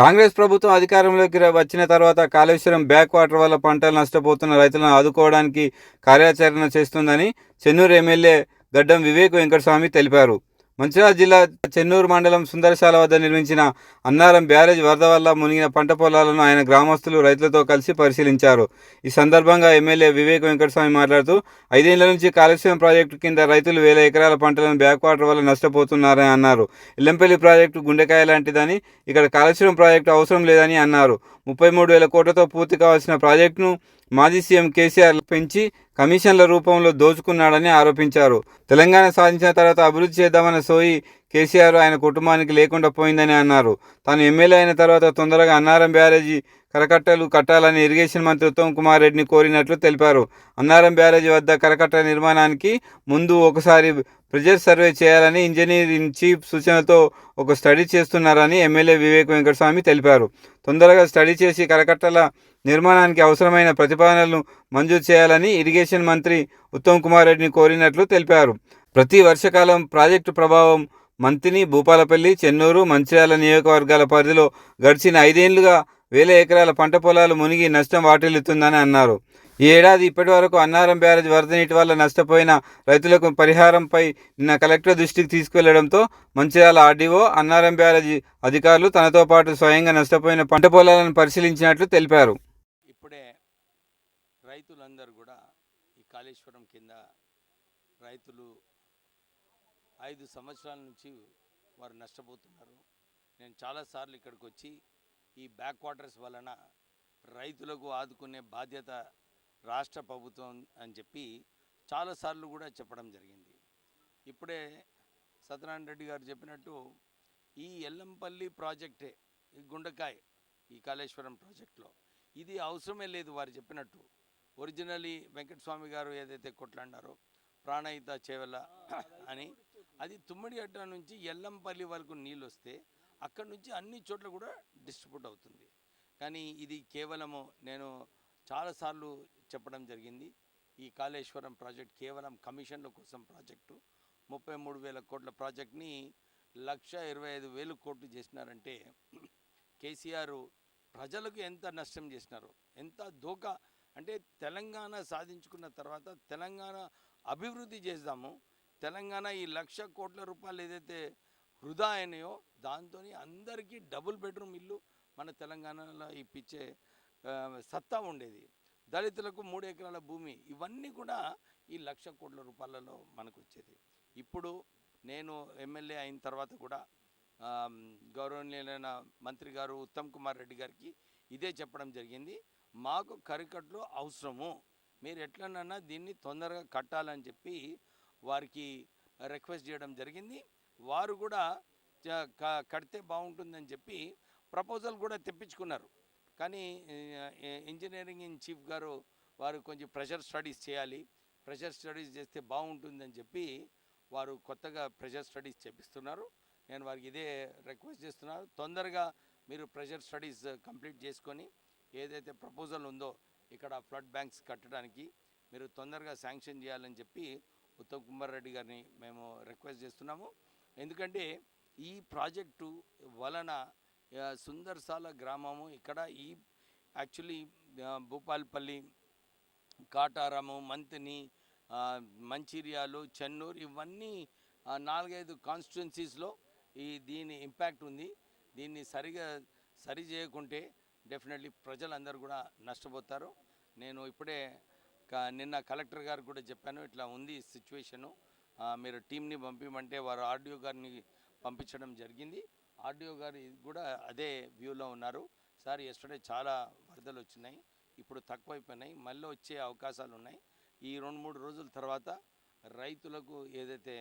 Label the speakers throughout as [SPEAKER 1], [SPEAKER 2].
[SPEAKER 1] కాంగ్రెస్ ప్రభుత్వం అధికారంలోకి వచ్చిన తర్వాత కాళేశ్వరం బ్యాక్ వాటర్ వల్ల పంటలు నష్టపోతున్న రైతులను ఆదుకోవడానికి కార్యాచరణ చేస్తుందని చెన్నూరు ఎమ్మెల్యే గడ్డం వివేక్ వెంకటస్వామి తెలిపారు. మంచిర్యాల జిల్లా చెన్నూరు మండలం సుందరశాల వద్ద నిర్మించిన అన్నారం బ్యారేజ్ వరద వల్ల మునిగిన పంట పొలాలను ఆయన గ్రామస్తులు రైతులతో కలిసి పరిశీలించారు. ఈ సందర్భంగా ఎమ్మెల్యే వివేక్ వెంకటస్వామి మాట్లాడుతూ ఐదేళ్ళ నుంచి కాలుష్యం ప్రాజెక్టు కింద రైతులు వేల ఎకరాల పంటలను బ్యాక్ వాటర్ వల్ల నష్టపోతున్నారని అన్నారు. ఇల్లంపల్లి ప్రాజెక్టు గుండెకాయ లాంటిదని ఇక్కడ కాలుష్యం ప్రాజెక్టు అవసరం లేదని అన్నారు. ముప్పై మూడు వేల కోట్లతో పూర్తి కావాల్సిన ప్రాజెక్టును మాజీ సీఎం కేసీఆర్ పెంచి కమిషన్ల రూపంలో దోచుకున్నాడని ఆరోపించారు. తెలంగాణ సాధించిన తర్వాత అభివృద్ధి చేద్దామన్న సోయి కేసీఆర్ ఆయన కుటుంబానికి లేకుండా పోయిందని అన్నారు. తాను ఎమ్మెల్యే అయిన తర్వాత తొందరగా అన్నారం బ్యారేజీ కరకట్టలు కట్టాలని ఇరిగేషన్ మంత్రి ఉత్తమ్ కుమార్ రెడ్డిని కోరినట్లు తెలిపారు. అన్నారం బ్యారేజీ వద్ద కరకట్ట నిర్మాణానికి ముందు ఒకసారి ప్రెజర్ సర్వే చేయాలని ఇంజనీర్ ఇన్ చీఫ్ సూచనలతో ఒక స్టడీ చేస్తున్నారని ఎమ్మెల్యే వివేక్ వెంకటస్వామి తెలిపారు. తొందరగా స్టడీ చేసి కరకట్టల నిర్మాణానికి అవసరమైన ప్రతిపాదనలను మంజూరు చేయాలని ఇరిగేషన్ మంత్రి ఉత్తమ్ కుమార్ రెడ్డిని కోరినట్లు తెలిపారు. ప్రతి వర్షకాలం ప్రాజెక్టు ప్రభావం మంతిని భూపాలపల్లి చెన్నూరు మంచిర్యాల నియోజకవర్గాల పరిధిలో గడిచిన ఐదేళ్ళుగా వేల ఎకరాల పంట పొలాలు మునిగి నష్టం వాటిల్లుతుందని అన్నారు. ఈ ఏడాది ఇప్పటి వరకు అన్నారం బ్యారేజ్ వరద నీటి వల్ల నష్టపోయిన రైతులకు పరిహారంపై నిన్న కలెక్టర్ దృష్టికి తీసుకెళ్ళడంతో మంచిర్యాల ఆర్డీఓ అన్నారం బ్యారేజీ అధికారులు తనతో పాటు స్వయంగా నష్టపోయిన పంట పొలాలను పరిశీలించినట్లు తెలిపారు.
[SPEAKER 2] ఇప్పుడే రైతులందరూ కూడా ఈ కాళేశ్వరం కింద రైతులు ఐదు సంవత్సరాల నుంచి వారు నష్టపోతున్నారు. నేను చాలాసార్లు ఇక్కడికి వచ్చి ఈ బ్యాక్ వాటర్స్ వలన రైతులకు ఆదుకునే బాధ్యత రాష్ట్ర ప్రభుత్వం అని చెప్పి చాలాసార్లు కూడా చెప్పడం జరిగింది. ఇప్పుడే సత్యనారాయణ రెడ్డి గారు చెప్పినట్టు ఈ ఎల్లంపల్లి ప్రాజెక్టే ఈ గుండకాయ ఈ కాళేశ్వరం ప్రాజెక్టులో ఇది అవసరమే లేదు వారు చెప్పినట్టు. ఒరిజినలీ వెంకటస్వామి గారు ఏదైతే కొట్లాడినారో ప్రాణహిత చేవల అని అది తుమ్మిడి అడ్డ నుంచి ఎల్లంపల్లి వరకు నీళ్ళు వస్తే అక్కడ నుంచి అన్ని చోట్ల కూడా డిస్ట్రిబ్యూట్ అవుతుంది. కానీ ఇది కేవలము నేను చాలాసార్లు చెప్పడం జరిగింది. ఈ కాళేశ్వరం ప్రాజెక్ట్ కేవలం కమిషన్ల కోసం ప్రాజెక్టు. ముప్పై మూడు వేల కోట్ల ప్రాజెక్ట్ని లక్ష ఇరవై ఐదు వేలు కోట్లు చేసినారంటే కేసీఆర్ ప్రజలకు ఎంత నష్టం చేసినారు? ఎంత దోకా అంటే తెలంగాణ సాధించుకున్న తర్వాత తెలంగాణ అభివృద్ధి చేద్దాము. తెలంగాణ ఈ లక్ష కోట్ల రూపాయలు ఏదైతే వృధా అయినాయో దాంతో అందరికీ డబుల్ బెడ్రూమ్ ఇల్లు మన తెలంగాణలో ఇప్పించే సత్తా ఉండేది. దళితులకు మూడు ఎకరాల భూమి ఇవన్నీ కూడా ఈ లక్ష కోట్ల రూపాయలలో మనకు వచ్చేది ఇప్పుడు నేను ఎమ్మెల్యే అయిన తర్వాత కూడా గౌరవనీయులైన మంత్రి గారు ఉత్తమ్ కుమార్ రెడ్డి గారికి ఇదే చెప్పడం జరిగింది. మాకు కరికట్లు అవసరము. మీరు ఎట్లనన్నా దీన్ని తొందరగా కట్టాలని చెప్పి వారికి రిక్వెస్ట్ చేయడం జరిగింది. వారు కూడా కడితే బాగుంటుందని చెప్పి ప్రపోజల్ కూడా తెప్పించుకున్నారు. కానీ ఇంజనీరింగ్ ఇన్ చీఫ్ గారు వారు కొంచెం ప్రెషర్ స్టడీస్ చేయాలి. ప్రెషర్ స్టడీస్ చేస్తే బాగుంటుందని చెప్పి వారు కొత్తగా ప్రెషర్ స్టడీస్ చేపిస్తున్నారు. నేను వారికి ఇదే రిక్వెస్ట్ చేస్తున్నాను. తొందరగా మీరు ప్రెషర్ స్టడీస్ కంప్లీట్ చేసుకొని ఏదైతే ప్రపోజల్ ఉందో ఇక్కడ ఫ్లడ్ బ్యాంక్స్ కట్టడానికి మీరు తొందరగా శాంక్షన్ చేయాలని చెప్పి ఉత్తమ్ కుమార్ రెడ్డి గారిని మేము రిక్వెస్ట్ చేస్తున్నాము. ఎందుకంటే ఈ ప్రాజెక్టు వలన సుందర్శాల సుందర్సాల గ్రామము. ఇక్కడ ఈ యాక్చువల్లీ భూపాల్పల్లి కాటారము మంతిని మంచిర్యాలు చెన్నూరు ఇవన్నీ నాలుగైదు కాన్స్టిట్యున్సీస్లో ఈ దీని ఇంపాక్ట్ ఉంది. దీన్ని సరిగా సరి చేయకుంటే డెఫినెట్లీ ప్రజలందరూ కూడా నష్టపోతారు. నేను ఇప్పుడే నిన్న కలెక్టర్ గారికి కూడా చెప్పాను ఇట్లా ఉంది సిచ్యువేషను. మీరు టీంని పంపించమంటే వారు ఆర్డియో గారిని పంపించడం జరిగింది. ఆర్డీఓ గారు కూడా అదే వ్యూలో ఉన్నారు. సార్ ఎస్టర్డే చాలా వరదలు వచ్చినాయి. ఇప్పుడు తక్కువైపోయినాయి. మళ్ళీ వచ్చే అవకాశాలు ఉన్నాయి. ఈ రెండు మూడు రోజుల తర్వాత రైతులకు ఏదైతే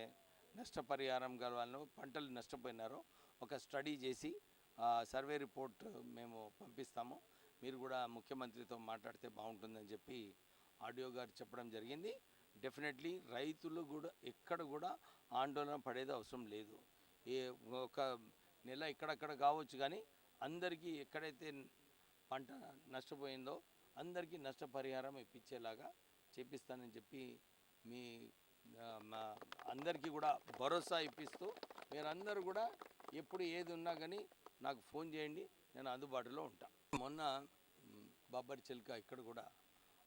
[SPEAKER 2] నష్టపరిహారం కలవాలో పంటలు నష్టపోయినారో ఒక స్టడీ చేసి సర్వే రిపోర్ట్ మేము పంపిస్తాము. మీరు కూడా ముఖ్యమంత్రితో మాట్లాడితే బాగుంటుందని చెప్పి ఆడియో గారు చెప్పడం జరిగింది. డెఫినెట్లీ రైతులు కూడా ఎక్కడ కూడా ఆందోళన పడేది అవసరం లేదు. ఏ ఒక నెల ఇక్కడక్కడ కావచ్చు కానీ అందరికీ ఎక్కడైతే పంట నష్టపోయిందో అందరికీ నష్టపరిహారం ఇప్పించేలాగా చేపిస్తానని చెప్పి మీ మా అందరికీ కూడా భరోసా ఇప్పిస్తూ మీరందరూ కూడా ఎప్పుడు ఏది ఉన్నా కానీ నాకు ఫోన్ చేయండి నేను అందుబాటులో ఉంటా. మొన్న బాబర్ చిల్క ఇక్కడ కూడా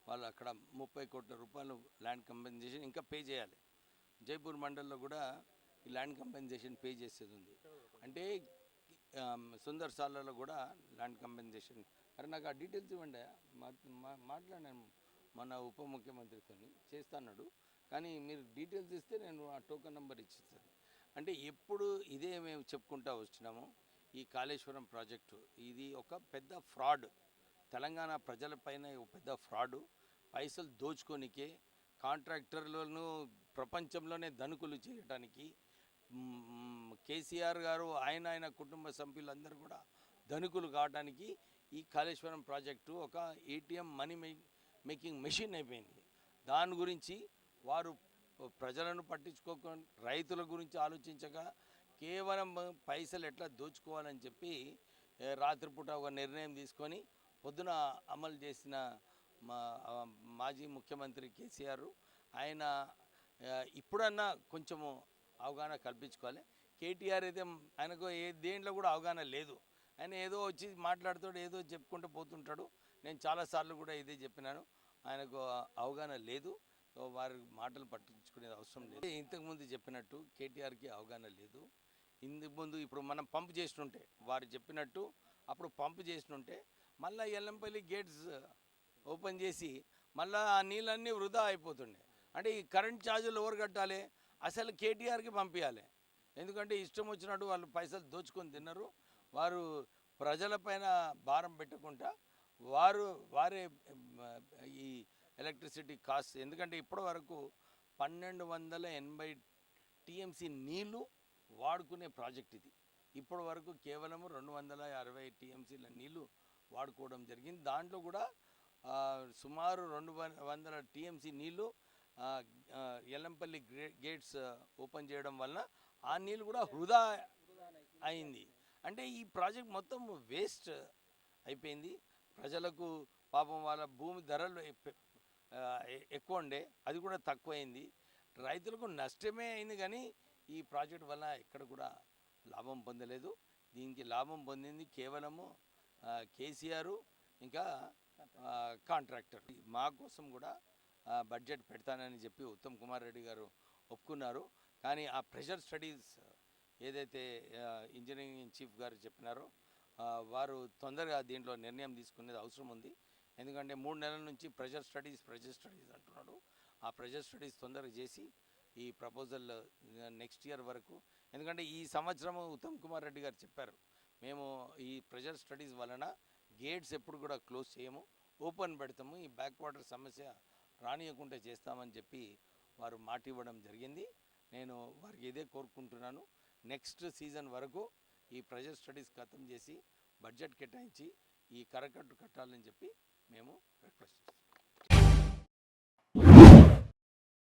[SPEAKER 2] వాళ్ళు అక్కడ ముప్పై కోట్ల రూపాయలు ల్యాండ్ కంపెన్సేషన్ ఇంకా పే చేయాలి. జైపూర్ మండల్లో కూడా ఈ ల్యాండ్ కంపెన్సేషన్ పే చేసేది ఉంది. అంటే సుందర్ సార్లలో కూడా ల్యాండ్ కంపెన్సేషన్. అరే నాకు ఆ డీటెయిల్స్ ఇవ్వండి. మాట్లాడాను మన ఉప ముఖ్యమంత్రితో చేస్తాన్నాడు. కానీ మీరు డీటెయిల్స్ ఇస్తే నేను ఆ టోకెన్ నెంబర్ ఇచ్చిస్తాను. అంటే ఎప్పుడు ఇదే మేము చెప్పుకుంటా వచ్చినాము ఈ కాళేశ్వరం ప్రాజెక్టు. ఇది ఒక పెద్ద ఫ్రాడ్. తెలంగాణ ప్రజలపైన ఒక పెద్ద ఫ్రాడు. పైసలు దోచుకోనికే కాంట్రాక్టర్లను ప్రపంచంలోనే ధనుకులు చేయటానికి కేసీఆర్ గారు ఆయన ఆయన కుటుంబ సభ్యులందరూ కూడా ధనికులు కావడానికి ఈ కాళేశ్వరం ప్రాజెక్టు ఒక ఏటీఎం మనీ మేకింగ్ మెషిన్ అయిపోయింది. దాని గురించి వారు ప్రజలను పట్టించుకోకుండా రైతుల గురించి ఆలోచించగా కేవలం పైసలు ఎట్లా దోచుకోవాలని చెప్పి రాత్రిపూట ఒక నిర్ణయం తీసుకొని పొద్దున అమలు చేసిన మా మాజీ ముఖ్యమంత్రి కేసీఆర్ ఆయన ఇప్పుడన్నా కొంచెము అవగాహన కల్పించుకోవాలి. కేటీఆర్ అయితే ఆయనకు ఏ దేంట్లో కూడా అవగాహన లేదు. ఆయన ఏదో వచ్చి మాట్లాడుతాడు ఏదో చెప్పుకుంటూ పోతుంటాడు. నేను చాలాసార్లు కూడా ఇదే చెప్పినాను. ఆయనకు అవగాహన లేదు. వారి మాటలు పట్టించుకునేది అవసరం లేదు. ఇంతకుముందు చెప్పినట్టు కేటీఆర్కి అవగాహన లేదు. ఇందుకు ముందు ఇప్పుడు మనం పంప్ చేసినుంటే వారు చెప్పినట్టు అప్పుడు పంప్ చేసినుంటే మళ్ళీ ఎల్లంపల్లి గేట్స్ ఓపెన్ చేసి మళ్ళీ ఆ నీళ్ళన్నీ వృధా అయిపోతుండే. అంటే ఈ కరెంట్ ఛార్జీలు ఎవరు కట్టాలి? అసలు కేటీఆర్కి పంపించాలి ఎందుకంటే ఇష్టం వచ్చినట్టు వాళ్ళు పైసలు దోచుకొని తిన్నారు. వారు ప్రజలపైన భారం పెట్టకుండా వారు వారే ఈ ఎలక్ట్రిసిటీ కాస్ట్. ఎందుకంటే ఇప్పటి వరకు పన్నెండు వందల ఎనభై టీఎంసీ నీళ్ళు వాడుకునే ప్రాజెక్ట్ ఇది. ఇప్పటి వరకు కేవలం రెండు వందల అరవై టీఎంసీల నీళ్ళు వాడుకోవడం జరిగింది. దాంట్లో కూడా సుమారు రెండు వందల టీఎంసీ నీళ్ళు ఎల్లంపల్లి గ్రే- గేట్స్ ఓపెన్ చేయడం వలన ఆ నీళ్ళు కూడా వృధా అయింది. అంటే ఈ ప్రాజెక్ట్ మొత్తం వేస్ట్ అయిపోయింది. ప్రజలకు పాపం వాళ్ళ భూమి ధరలు ఎక్కువ ఉండే అది కూడా తక్కువైంది. రైతులకు నష్టమే అయింది కానీ ఈ ప్రాజెక్ట్ వల్ల ఎక్కడ కూడా లాభం పొందలేదు. దీనికి లాభం పొందింది కేవలము కేసీఆర్ ఇంకా కాంట్రాక్టర్. మా కోసం కూడా బడ్జెట్ పెడతానని చెప్పి ఉత్తమ్ కుమార్ రెడ్డి గారు ఒప్పుకున్నారు. కానీ ఆ ప్రెషర్ స్టడీస్ ఏదైతే ఇంజనీరింగ్ చీఫ్ గారు చెప్పినారో వారు తొందరగా దీంట్లో నిర్ణయం తీసుకునేది అవసరం ఉంది. ఎందుకంటే మూడు నెలల నుంచి ప్రెషర్ స్టడీస్ ప్రెషర్ స్టడీస్ అంటున్నాడు. ఆ ప్రెషర్ స్టడీస్ తొందరగా చేసి ఈ ప్రపోజల్ నెక్స్ట్ ఇయర్ వరకు. ఎందుకంటే ఈ సంవత్సరం ఉత్తమ్ కుమార్ రెడ్డి గారు చెప్పారు మేము ఈ ప్రెషర్ స్టడీస్ వలన గేట్స్ ఎప్పుడు కూడా క్లోజ్ చేయము ఓపెన్ పెడతాము ఈ బ్యాక్ వాటర్ సమస్య రానియకుండా చేస్తామని చెప్పి వారు మాట ఇవ్వడం జరిగింది. నేను వారికి ఇదే కోరుకుంటున్నాను. నెక్స్ట్ సీజన్ వరకు ఈ ప్రెజర్ స్టడీస్ ఖతం చేసి బడ్జెట్ కేటాయించి ఈ కరకట్టు కట్టాలని చెప్పి మేము రిక్వెస్ట్ చేస్తాం